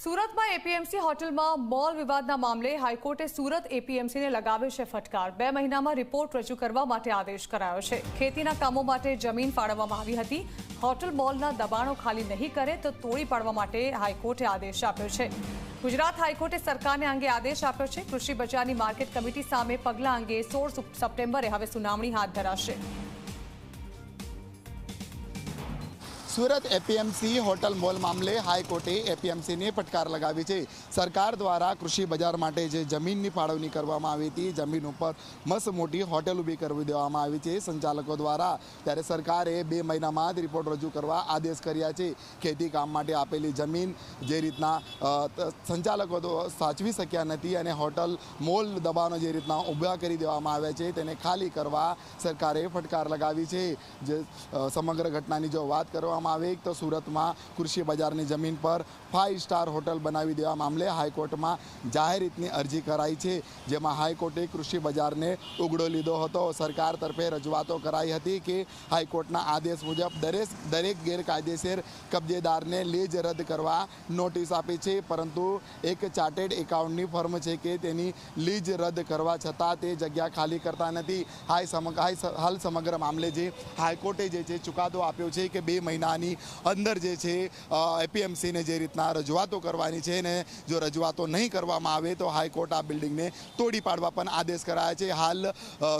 સુરતમાં એપીએમસી હોટલમાં મોલ વિવાદના મામલે હાઈકોર્ટે સુરત એપીએમસીને લગાવ્યો છે ફટકાર. બે મહિનામાં રિપોર્ટ રજૂ કરવા માટે આદેશ કરાયો છે. ખેતીના કામો માટે જમીન ફાળવવામાં આવી હતી. હોટલ મોલના દબાણો ખાલી નહીં કરે તો તોડી પાડવા માટે હાઈકોર્ટે આદેશ આપ્યો છે. ગુજરાત હાઈકોર્ટે સરકારને અંગે આદેશ આપ્યો છે. કૃષિ બજારની માર્કેટ કમિટી સામે પગલાં અંગે સોળ સપ્ટેમ્બરે હવે સુનાવણી હાથ ધરાશે. સુરત એપીએમસી હોટલ મોલ મામલે હાઈકોર્ટે એપીએમસીને ફટકાર લગાવી છે. સરકાર દ્વારા કૃષિ બજાર માટે જે જમીનની ફાળવણી કરવામાં આવી હતી, જમીન ઉપર મસ્ત મોટી હોટેલ ઊભી કરવી દેવામાં આવી છે. સંચાલકો દ્વારા ત્યારે સરકારે બે મહિનામાં જ રિપોર્ટ રજૂ કરવા આદેશ કર્યા છે. ખેતી કામ માટે આપેલી જમીન જે રીતના સંચાલકો સાચવી શક્યા નથી અને હોટલ મોલ દબાણો જે રીતના ઊભા કરી દેવામાં આવ્યા છે, તેને ખાલી કરવા સરકારે ફટકાર લગાવી છે. જે સમગ્ર ઘટનાની જો વાત કરવામાં આવે. તો સુરતમાં કૃષિ બજારની જમીન પર ફાઇવ સ્ટાર હોટલ બનાવી દેવા મામલે હાઈકોર્ટમાં જાહેર રીતની અરજી કરાઈ છે. જેમાં હાઈકોર્ટે કૃષિ બજારને ઉગડો લીધો હતો. સરકાર તરફે રજૂઆતો કરાઈ હતી કે હાઈકોર્ટના આદેશ મુજબ દરેક દરેક ગેરકાયદેસર કબજેદારને લીજ રદ કરવા નોટિસ આપી છે. પરંતુ એક ચાર્ટેડ એકાઉન્ટની ફર્મ છે કે તેની લીજ રદ કરવા છતાં તે જગ્યા ખાલી કરતા નથી. હાઈ સમગ્ર હાલ સમગ્ર મામલે જે હાઈકોર્ટે જે છે ચુકાદો આપ્યો છે કે બે મહિનાની અંદર જે છે એપીએમસીને જે રીતના રજૂઆતો કરવાની છે ને જો રજૂઆતો નહીં કરવામાં આવે તો હાઈકોર્ટ આ બિલ્ડિંગને તોડી પાડવા પણ આદેશ કરાયા છે. હાલ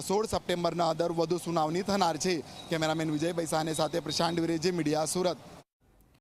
સોળ સપ્ટેમ્બરના અંદર વધુ સુનાવણી થનાર છે. કેમેરામેન વિજય બૈસાને સાથે પ્રશાંત વિરેજી, મીડિયા સુરત.